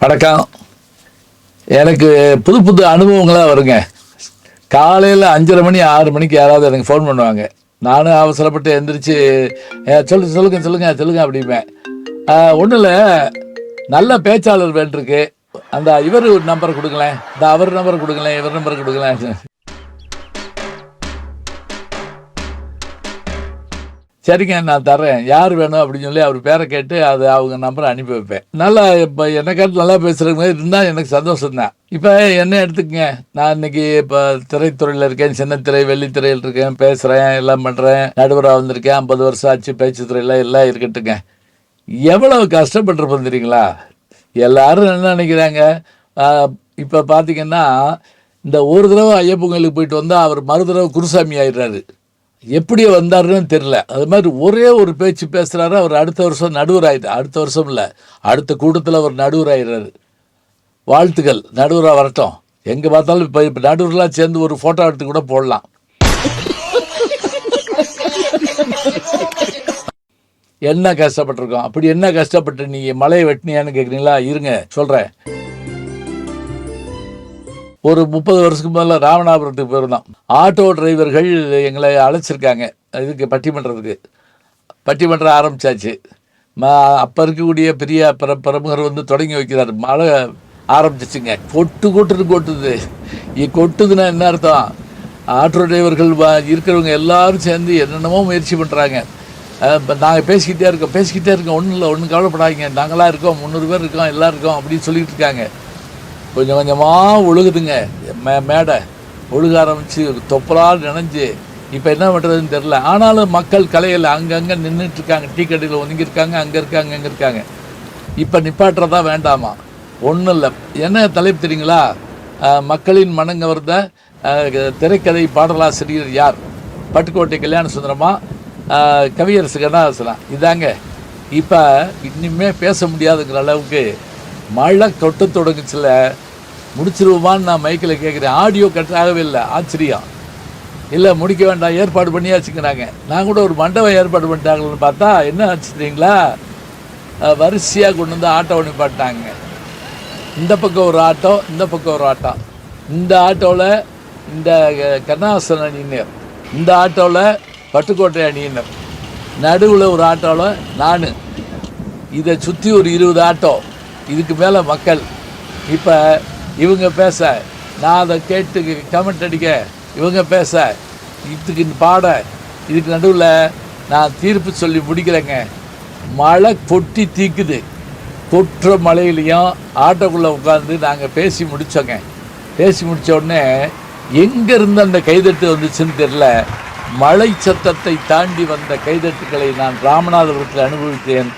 வணக்கம். எனக்கு புது புது அனுபவங்களாக வருங்க. காலையில் அஞ்சரை மணி ஆறு மணிக்கு யாராவது எனக்கு ஃபோன் பண்ணுவாங்க. நானும் அவசரப்பட்டு எந்திரிச்சு "ஏ, சொல்லு சொல்லுங்க சொல்லுங்க சொல்லுங்க அப்படிம்பேன். ஒன்றும் இல்லை நல்ல பேச்சாளர் வேண்டிருக்கு. அந்த இவர் நம்பர் கொடுங்களேன். இந்த அவர் நம்பர் கொடுங்களேன் இவர் நம்பர் கொடுங்களேன். சரிங்க நான் தரேன் யார் வேணும் அப்படின்னு சொல்லி அவர் பேரை கேட்டு அது அவங்க நம்பரை அனுப்பி வைப்பேன். நல்லா இப்போ என்னை கேட்டு நல்லா பேசுகிற மாதிரி இருந்தால் எனக்கு சந்தோஷம் தான். இப்போ என்ன எடுத்துக்கங்க? நான் இன்னைக்கு இப்போ திரைத்துறையில் இருக்கேன் சின்ன திரை வெள்ளித்திரையில் இருக்கேன் பேசுகிறேன் எல்லாம் பண்ணுறேன் நடுவராக வந்திருக்கேன் ஐம்பது வருஷம் ஆச்சு பேச்சு துறையில் எல்லாம் இருக்கட்டுங்க. எவ்வளவு கஷ்டப்பட்டுருப்போம் தெரியுங்களா? எல்லாரும் என்ன நினைக்கிறாங்க? இப்போ பார்த்தீங்கன்னா இந்த ஒரு தடவை ஐயப்பன் கோயிலுக்கு போயிட்டு வந்தால் அவர் மறு தடவை குருசாமி ஆயிடுறாரு. எப்படி வந்தாருன்னு தெரில அது மாதிரி ஒரே ஒரு பேச்சு பேசுகிறாரு அவர் அடுத்த வருஷம் நடுவர் ஆயிட்டு அடுத்த வருஷம் இல்லை அடுத்த கூட்டத்தில் அவர் நடுவர் ஆயிடுறாரு. வாழ்த்துக்கள் நடுவராக வரட்டும். எங்கே பார்த்தாலும் இப்போ இப்போ நடுவரெலாம் சேர்ந்து ஒரு ஃபோட்டோ எடுத்து கூட போடலாம். என்ன கஷ்டப்பட்டிருக்கோம்? அப்படி என்ன கஷ்டப்பட்டு நீங்க மலையை வெட்டினியான்னு கேட்குறீங்களா இருங்க சொல்கிறேன் ஒரு முப்பது வருஷத்துக்கு முதல்ல ராமநாதபுரத்துக்கு போயிருந்தோம். ஆட்டோ டிரைவர்கள் எங்களை அழைச்சிருக்காங்க. இதுக்கு பட்டிமன்றத்துக்கு. பட்டிமன்றம் ஆரம்பித்தாச்சு ம அப்போ இருக்கக்கூடிய பெரிய பிர பிரமுகர் வந்து தொடங்கி வைக்கிறார். மழை ஆரம்பிச்சிச்சுங்க. கொட்டு கொட்டுன்னு கொட்டுது. இ- கொட்டுதுன்னா என்ன அர்த்தம்? ஆட்டோ டிரைவர்கள் இருக்கிறவங்க எல்லாரும் சேர்ந்து என்னென்னமோ முயற்சி பண்ணுறாங்க இப்போ நாங்கள் பேசிக்கிட்டே இருக்கோம். பேசிக்கிட்டே இருக்கோம். ஒன்றும் இல்லை ஒன்றும் கவலைப்படாதீங்க. நாங்களாம் இருக்கோம். முந்நூறு பேர் இருக்கோம். எல்லாம் இருக்கோம் அப்படின்னு சொல்லிகிட்டு இருக்காங்க. கொஞ்சம் கொஞ்சமாக ஒழுகுதுங்க. மே மேடை. ஒழுக ஆரம்பித்து தொப்பலால் நினைஞ்சு இப்போ என்ன பண்ணுறதுன்னு தெரில ஆனாலும் மக்கள் கலையில் அங்கங்கே நின்றுட்டுருக்காங்க டீ கடையில் ஒதுங்கியிருக்காங்க அங்கே இருக்காங்க அங்கே இருக்காங்க. இப்போ நிப்பாட்டுறதா வேண்டாமா? ஒன்றும் இல்லை. என்ன தலைப்பு தெரியுங்களா? மக்களின் மனங்கவர்ந்த திரைக்கதை பாடலாசிரியர் யார்? பட்டுக்கோட்டை கல்யாண சுந்தரமா கவியரசு கண்ணாசனா இதாங்க. இப்போ இனிமே பேச முடியாதுங்கிற அளவுக்கு மழை தொட்ட தொடங்குச்சில் முடிச்சிருவோமான்னு நான் மைக்கில் கேட்குறேன் ஆடியோ கட் ஆகவே இல்லை ஆச்சரியம். இல்லை முடிக்க வேண்டாம் ஏற்பாடு பண்ணியாச்சுங்கிறாங்க நான் கூட ஒரு மண்டபம் ஏற்பாடு பண்ணிட்டாங்கன்னு பார்த்தா என்ன ஆச்சு வரிசையாக கொண்டு வந்து ஆட்டோ நிப்பாட்டாங்க இந்த பக்கம் ஒரு ஆட்டோ இந்த பக்கம் ஒரு ஆட்டோ. இந்த ஆட்டோவில் இந்த அஹ், கருணாசன் அணியினர். இந்த ஆட்டோவில் பட்டுக்கோட்டை அணியினர். நடுவில் ஒரு ஆட்டோவில் நான். இதை சுற்றி ஒரு இருபது ஆட்டோ. இதுக்கு மேலே மக்கள். இப்போ இவங்க பேச நான் அதை கேட்டு கமெண்ட் அடிக்க இவங்க பேச இதுக்கு பாட இதுக்கு நடுவில் நான் தீர்ப்பு சொல்லி முடிக்கிறேங்க. மழை கொட்டி தீக்குது. கொட்டுற மழையிலையும் ஆட்டோக்குள்ளே உட்காந்து நாங்கள் பேசி முடித்தோங்க பேசி முடித்த உடனே எங்கேருந்து அந்த கைதட்டு வந்துச்சுன்னு தெரில மழை சத்தத்தை தாண்டி வந்த கைதட்டுகளை நான் ராமநாதபுரத்தில் அனுபவித்தேன்.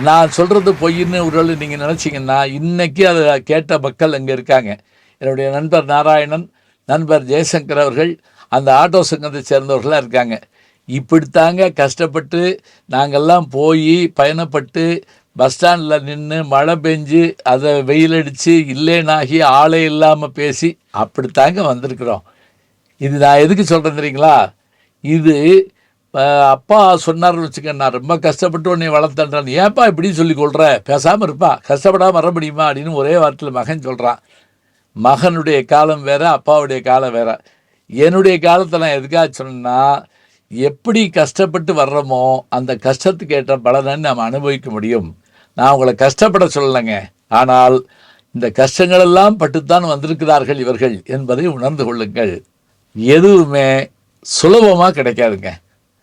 நான் சொல்கிறது பொய்ன்னு ஒரு நீங்கள் நினச்சிங்கன்னா இன்றைக்கி அதை கேட்ட மக்கள் அங்கே இருக்காங்க. என்னுடைய நண்பர் நாராயணன் நண்பர் ஜெயசங்கர் அவர்கள் அந்த ஆட்டோ சங்கத்தை சேர்ந்தவர்களாக இருக்காங்க. இப்படித்தாங்க கஷ்டப்பட்டு நாங்கள்லாம் போய் பயணப்பட்டு பஸ் ஸ்டாண்டில் நின்று மழை பெஞ்சு அதை வெயில் அடித்து இல்லேனாகி ஆளே இல்லாமல் பேசி அப்படித்தாங்க வந்திருக்கிறோம். இது நான் எதுக்கு சொல்கிறேன் தெரியுங்களா? இது அப்பா சொன்னார்னு வச்சுக்க நான் ரொம்ப கஷ்டப்பட்டு உன்னை வளர்த்தேன்றான். ஏன்ப்பா இப்படி சொல்லி கொள்கிற பேசாமல் இருப்பா. கஷ்டப்படாமல் வர முடியுமா? அப்படின்னு ஒரே வார்த்தையில் மகன் சொல்கிறான் மகனுடைய காலம் வேறு அப்பாவுடைய காலம் வேறு. என்னுடைய காலத்தை நான் எதுக்காக சொன்னேன்னா எப்படி கஷ்டப்பட்டு வர்றோமோ அந்த கஷ்டத்துக்கு ஏற்ற பலனை நாம் அனுபவிக்க முடியும். நான் உங்களை கஷ்டப்பட சொல்லலைங்க. ஆனால் இந்த கஷ்டங்களெல்லாம் பட்டுத்தான் வந்திருக்கிறார்கள் இவர்கள் என்பதை உணர்ந்து கொள்ளுங்கள். எதுவுமே சுலபமாக கிடைக்காதுங்க.